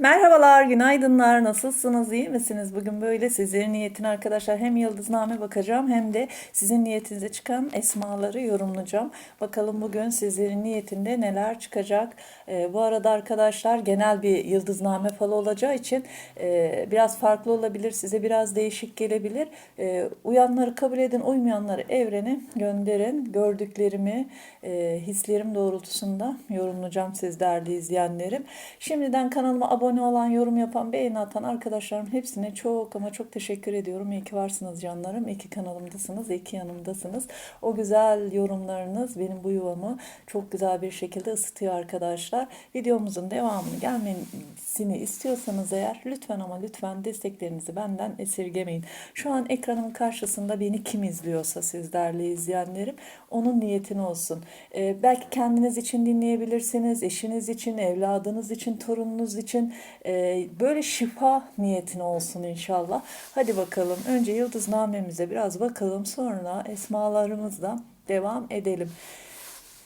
Merhabalar, günaydınlar. Nasılsınız, iyi misiniz? Bugün böyle sizlerin niyetine arkadaşlar hem yıldızname bakacağım hem de sizin niyetinize çıkan esmaları yorumlayacağım. Bakalım bugün sizlerin niyetinde neler çıkacak. Ee, bu arada arkadaşlar genel bir yıldızname falı olacağı için e, biraz farklı olabilir, size biraz değişik gelebilir. E, uyanları kabul edin, uymayanları evrene gönderin. Gördüklerimi, e, hislerim doğrultusunda yorumlayacağım siz değerli izleyenlerim. Şimdiden kanalıma abone olan, yorum yapan, beğeni atan arkadaşlarım hepsine çok ama çok teşekkür ediyorum. İyi ki varsınız canlarım. İyi ki kanalımdasınız, iyi ki yanımdasınız. O güzel yorumlarınız benim bu yuvamı çok güzel bir şekilde ısıtıyor arkadaşlar. Videomuzun devamını gelmesini istiyorsanız eğer lütfen ama lütfen desteklerinizi benden esirgemeyin. Şu an ekranımın karşısında beni kim izliyorsa siz değerli izleyenlerim onun niyetini olsun. Ee, belki kendiniz için dinleyebilirsiniz, eşiniz için, evladınız için, torununuz için e, böyle şifa niyetine olsun inşallah. Hadi bakalım önce yıldıznamemize biraz bakalım sonra esmalarımızla devam edelim.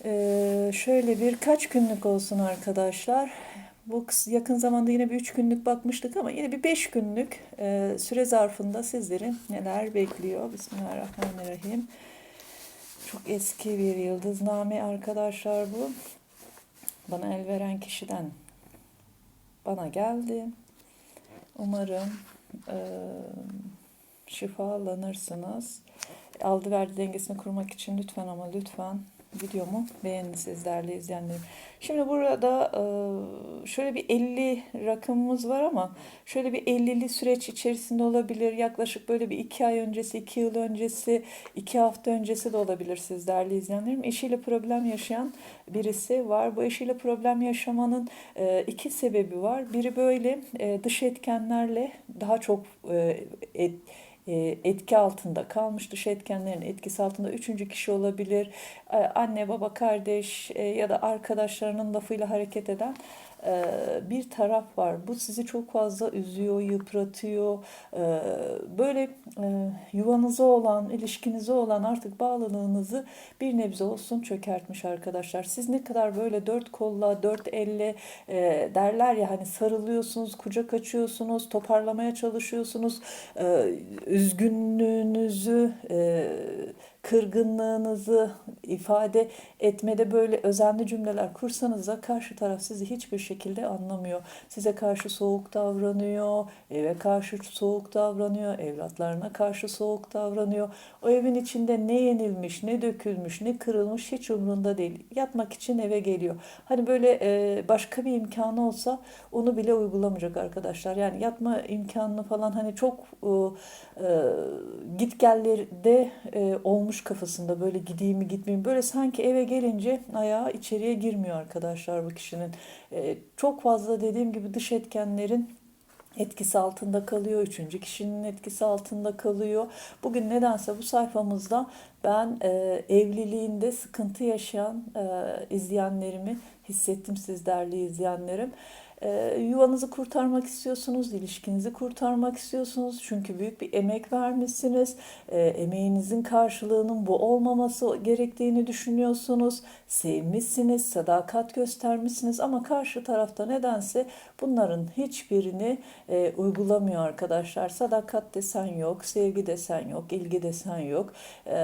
Ee, şöyle birkaç günlük olsun arkadaşlar. Bu yakın zamanda yine bir üç günlük bakmıştık ama yine bir beş günlük e, süre zarfında sizleri neler bekliyor? Bismillahirrahmanirrahim. Çok eski bir yıldızname arkadaşlar bu. Bana el veren kişiden bana geldi. Umarım e, şifalanırsınız. Aldı verdi dengesini kurmak için lütfen ama lütfen videomu beğenin siz değerli izleyenlerim. Şimdi burada e, şöyle bir 50 rakamımız var ama şöyle bir 50'li süreç içerisinde olabilir. Yaklaşık böyle bir 2 ay öncesi, 2 yıl öncesi, 2 hafta öncesi de olabilir siz değerli izleyenlerim. Eşiyle problem yaşayan birisi var. Bu eşiyle problem yaşamanın e, iki sebebi var. Biri böyle e, dış etkenlerle daha çok et, etki altında kalmış dış etkenlerin etkisi altında üçüncü kişi olabilir. E, anne baba kardeş e, ya da arkadaşlarının lafıyla hareket eden e, bir taraf var. Bu sizi çok fazla üzüyor yıpratıyor. E, böyle e, yuvanıza olan ilişkinize olan artık bağlılığınızı bir nebze olsun çökertmiş arkadaşlar. Siz ne kadar böyle dört kolla dört elle e, derler ya hani sarılıyorsunuz kucak açıyorsunuz toparlamaya çalışıyorsunuz e, üzgünlüğünüzü, e, kırgınlığınızı ifade etmede böyle özenli cümleler kursanız da karşı taraf sizi hiçbir şekilde anlamıyor. Size karşı soğuk davranıyor, eve karşı soğuk davranıyor, evlatlarına karşı soğuk davranıyor. O evin içinde ne yenilmiş, ne dökülmüş, ne kırılmış hiç umrunda değil. Yatmak için eve geliyor. Hani böyle e, başka bir imkanı olsa onu bile uygulamayacak arkadaşlar. Yani yatma imkanını falan hani çok e, gitgellerde e, olmuş kafasında böyle gideyim mi gitmeyeyim böyle sanki eve gelince ayağı içeriye girmiyor arkadaşlar bu kişinin. E, çok fazla dediğim gibi dış etkenlerin etkisi altında kalıyor. Üçüncü kişinin etkisi altında kalıyor. Bugün nedense bu sayfamızda ben e, evliliğinde sıkıntı yaşayan e, izleyenlerimi hissettim siz değerli izleyenlerim. E, yuvanızı kurtarmak istiyorsunuz, ilişkinizi kurtarmak istiyorsunuz. Çünkü büyük bir emek vermişsiniz. E, emeğinizin karşılığının bu olmaması gerektiğini düşünüyorsunuz. Sevmişsiniz, sadakat göstermişsiniz ama karşı tarafta nedense bunların hiçbirini e, uygulamıyor arkadaşlar. Sadakat desen yok, sevgi desen yok, ilgi desen yok. E,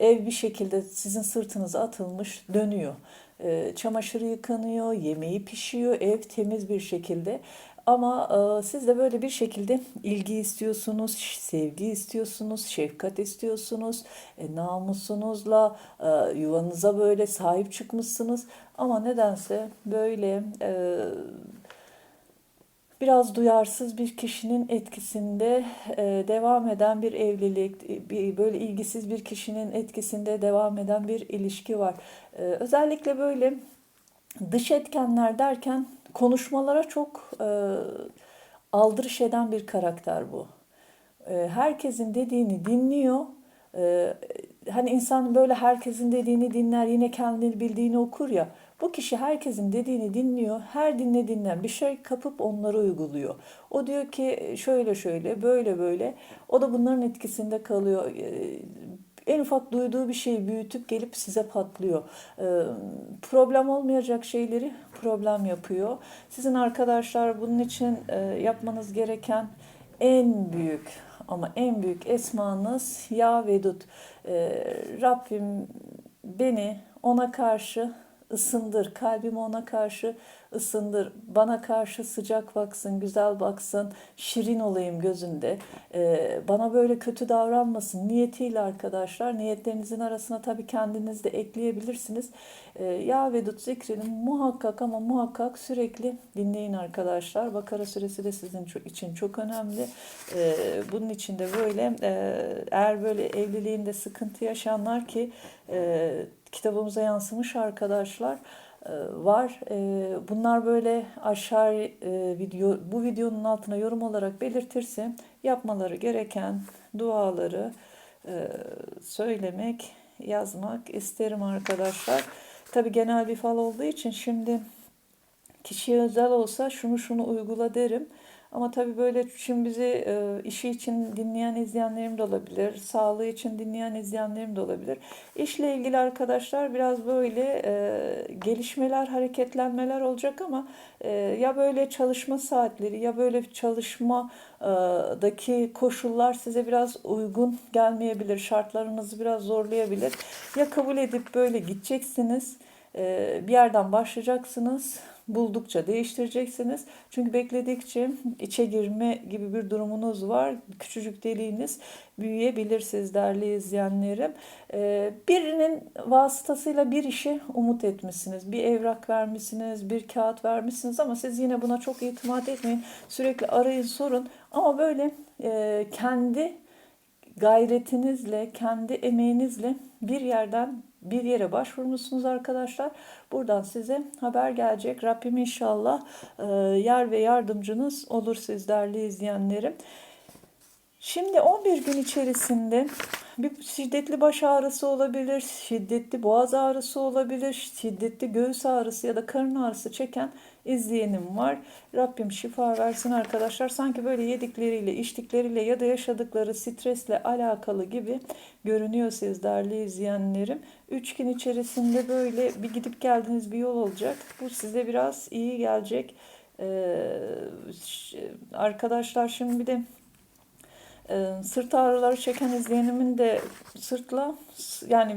ev bir şekilde sizin sırtınıza atılmış dönüyor. E, çamaşırı yıkanıyor, yemeği pişiyor, ev temiz bir şekilde. Ama e, siz de böyle bir şekilde ilgi istiyorsunuz, sevgi istiyorsunuz, şefkat istiyorsunuz, e, namusunuzla yuvanıza böyle sahip çıkmışsınız. Ama nedense böyle e, biraz duyarsız bir kişinin etkisinde e, devam eden bir evlilik, e, bir, böyle ilgisiz bir kişinin etkisinde devam eden bir ilişki var. E, özellikle böyle dış etkenler derken konuşmalara çok e, aldırış eden bir karakter bu. E, herkesin dediğini dinliyor. E, hani insan böyle herkesin dediğini dinler, yine kendini bildiğini okur ya. Bu kişi herkesin dediğini dinliyor. Her dinlediğinden bir şey kapıp onları uyguluyor. O diyor ki şöyle şöyle, böyle böyle. O da bunların etkisinde kalıyor. E, en ufak duyduğu bir şeyi büyütüp gelip size patlıyor. Ee, problem olmayacak şeyleri problem yapıyor. Sizin arkadaşlar bunun için e, yapmanız gereken en büyük ama en büyük esmanız Ya Vedut. Ee, Rabbim beni ona karşı ısındır. Kalbimi ona karşı ısındır. Bana karşı sıcak baksın, güzel baksın, şirin olayım gözünde. Ee, bana böyle kötü davranmasın niyetiyle arkadaşlar. Niyetlerinizin arasına tabii kendiniz de ekleyebilirsiniz. Ee, ya Vedut zikrini muhakkak ama muhakkak sürekli dinleyin arkadaşlar. Bakara suresi de sizin için çok önemli. Ee, bunun için de böyle e, eğer böyle evliliğinde sıkıntı yaşayanlar ki e, kitabımıza yansımış arkadaşlar var. E, bunlar böyle aşağı e, video bu videonun altına yorum olarak belirtirse yapmaları gereken duaları söylemek, yazmak isterim arkadaşlar. Tabi genel bir fal olduğu için şimdi kişiye özel olsa şunu şunu uygula derim. Ama tabii böyle şimdi bizi e, işi için dinleyen izleyenlerim de olabilir. Sağlığı için dinleyen izleyenlerim de olabilir. İşle ilgili arkadaşlar biraz böyle e, gelişmeler, hareketlenmeler olacak ama e, ya böyle çalışma saatleri ya böyle çalışmadaki koşullar size biraz uygun gelmeyebilir. Şartlarınızı biraz zorlayabilir. Ya kabul edip böyle gideceksiniz e, bir yerden başlayacaksınız buldukça değiştireceksiniz. Çünkü bekledikçe içe girme gibi bir durumunuz var. Küçücük deliğiniz büyüyebilir siz değerli izleyenlerim. Ee, birinin vasıtasıyla bir işe umut etmişsiniz. Bir evrak vermişsiniz, bir kağıt vermişsiniz ama siz yine buna çok itimat etmeyin. Sürekli arayın, sorun. Ama böyle e, kendi gayretinizle, kendi emeğinizle bir yerden bir yere başvurmuşsunuz arkadaşlar. Buradan size haber gelecek. Rabbim inşallah e, yer ve yardımcınız olur siz değerli izleyenlerim. Şimdi 11 gün içerisinde bir şiddetli baş ağrısı olabilir, şiddetli boğaz ağrısı olabilir, şiddetli göğüs ağrısı ya da karın ağrısı çeken izleyenim var. Rabbim şifa versin arkadaşlar. Sanki böyle yedikleriyle, içtikleriyle ya da yaşadıkları stresle alakalı gibi görünüyor siz değerli izleyenlerim. Üç gün içerisinde böyle bir gidip geldiğiniz bir yol olacak. Bu size biraz iyi gelecek. Ee, arkadaşlar şimdi bir de e, sırt ağrıları çeken izleyenimin de sırtla yani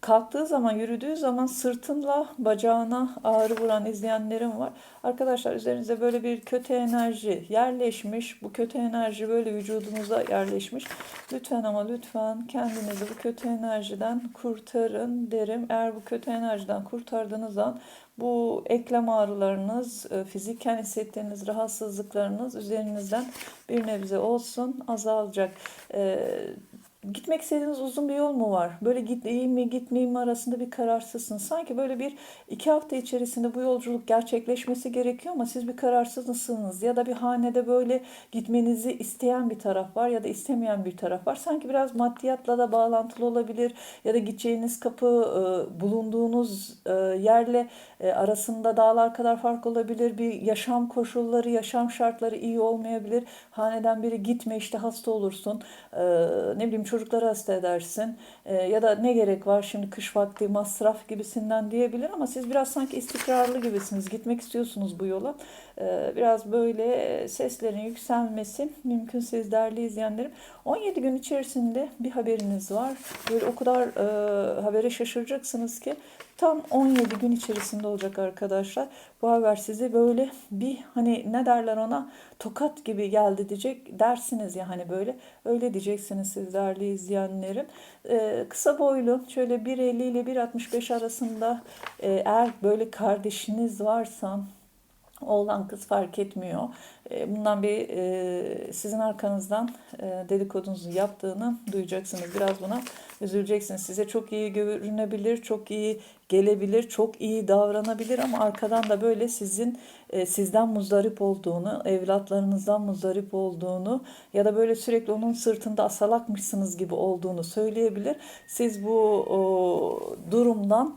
kalktığı zaman, yürüdüğü zaman sırtınla bacağına ağrı vuran izleyenlerim var. Arkadaşlar üzerinize böyle bir kötü enerji yerleşmiş. Bu kötü enerji böyle vücudunuza yerleşmiş. Lütfen ama lütfen kendinizi bu kötü enerjiden kurtarın derim. Eğer bu kötü enerjiden kurtardığınız an bu eklem ağrılarınız, e, fiziken hissettiğiniz rahatsızlıklarınız üzerinizden bir nebze olsun azalacak. Ee, Gitmek istediğiniz uzun bir yol mu var? Böyle gideyim mi gitmeyeyim mi arasında bir kararsızsın. Sanki böyle bir iki hafta içerisinde bu yolculuk gerçekleşmesi gerekiyor ama siz bir kararsızsınız. Ya da bir hanede böyle gitmenizi isteyen bir taraf var ya da istemeyen bir taraf var. Sanki biraz maddiyatla da bağlantılı olabilir. Ya da gideceğiniz kapı e, bulunduğunuz yerle e, arasında dağlar kadar fark olabilir. Bir yaşam koşulları, yaşam şartları iyi olmayabilir. Haneden biri gitme işte hasta olursun. Ne bileyim çocukları hasta edersin e, ya da ne gerek var şimdi kış vakti masraf gibisinden diyebilir ama siz biraz sanki istikrarlı gibisiniz gitmek istiyorsunuz bu yola e, biraz böyle seslerin yükselmesi mümkün siz değerli izleyenlerim 17 gün içerisinde bir haberiniz var böyle o kadar e, habere şaşıracaksınız ki Tam 17 gün içerisinde olacak arkadaşlar. Bu haber size böyle bir hani ne derler ona tokat gibi geldi diyecek dersiniz ya hani böyle. Öyle diyeceksiniz siz değerli izleyenlerim. Ee, kısa boylu şöyle 1.50 ile 1.65 arasında e, eğer böyle kardeşiniz varsa Oğlan kız fark etmiyor. E, bundan bir e, sizin arkanızdan e, dedikodunuzu yaptığını duyacaksınız. Biraz buna üzüleceksiniz. Size çok iyi görünebilir, çok iyi gelebilir, çok iyi davranabilir ama arkadan da böyle sizin sizden muzdarip olduğunu, evlatlarınızdan muzdarip olduğunu ya da böyle sürekli onun sırtında asalakmışsınız gibi olduğunu söyleyebilir. Siz bu durumdan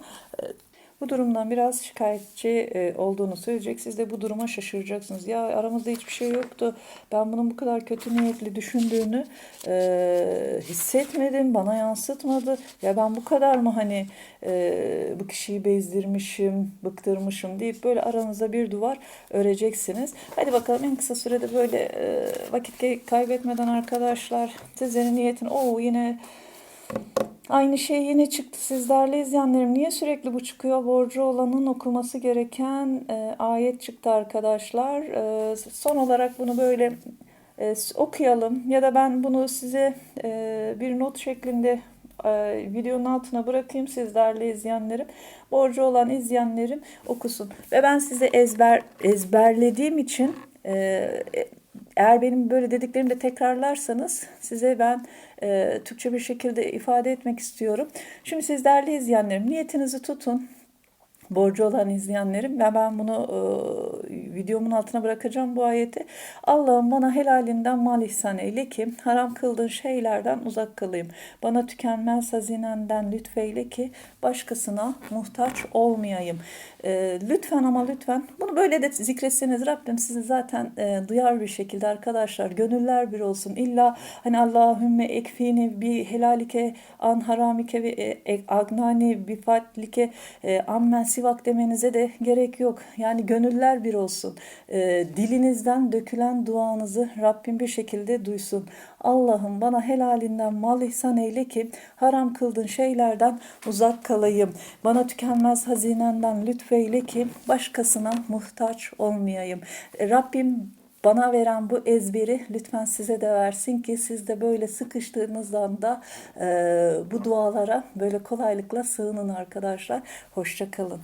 bu durumdan biraz şikayetçi e, olduğunu söyleyecek. Siz de bu duruma şaşıracaksınız. Ya aramızda hiçbir şey yoktu. Ben bunun bu kadar kötü niyetli düşündüğünü e, hissetmedim. Bana yansıtmadı. Ya ben bu kadar mı hani e, bu kişiyi bezdirmişim, bıktırmışım deyip böyle aranızda bir duvar öreceksiniz. Hadi bakalım en kısa sürede böyle e, vakit kaybetmeden arkadaşlar sizlerin niyetin o yine Aynı şey yine çıktı sizlerle izleyenlerim. Niye sürekli bu çıkıyor? Borcu olanın okuması gereken e, ayet çıktı arkadaşlar. E, son olarak bunu böyle e, okuyalım ya da ben bunu size e, bir not şeklinde e, videonun altına bırakayım sizlerle izleyenlerim. Borcu olan izleyenlerim okusun. Ve ben size ezber ezberlediğim için e, eğer benim böyle dediklerimi de tekrarlarsanız size ben e, Türkçe bir şekilde ifade etmek istiyorum. Şimdi siz değerli izleyenlerim niyetinizi tutun. Borcu olan izleyenlerim ve ben bunu e, videomun altına bırakacağım bu ayeti. Allah'ım bana helalinden mal ihsan eyle ki haram kıldığın şeylerden uzak kalayım. Bana tükenmez hazinenden lütfeyle ki başkasına muhtaç olmayayım. E, lütfen ama lütfen bunu böyle de zikretseniz Rabbim sizi zaten e, duyar bir şekilde arkadaşlar. Gönüller bir olsun. İlla hani Allahümme ekfini bi helalike an haramike ve e, e, agnani bi fatlike e, ammen sivak demenize de gerek yok. Yani gönüller bir olsun. E, dilinizden dökülen duanızı Rabbim bir şekilde duysun. Allah'ım bana helalinden mal ihsan eyle ki haram kıldığın şeylerden uzak kalayım. Bana tükenmez hazinenden lütfeyle ki başkasına muhtaç olmayayım. E, Rabbim bana veren bu ezberi lütfen size de versin ki siz de böyle sıkıştığınızdan da e, bu dualara böyle kolaylıkla sığının arkadaşlar. Hoşça kalın.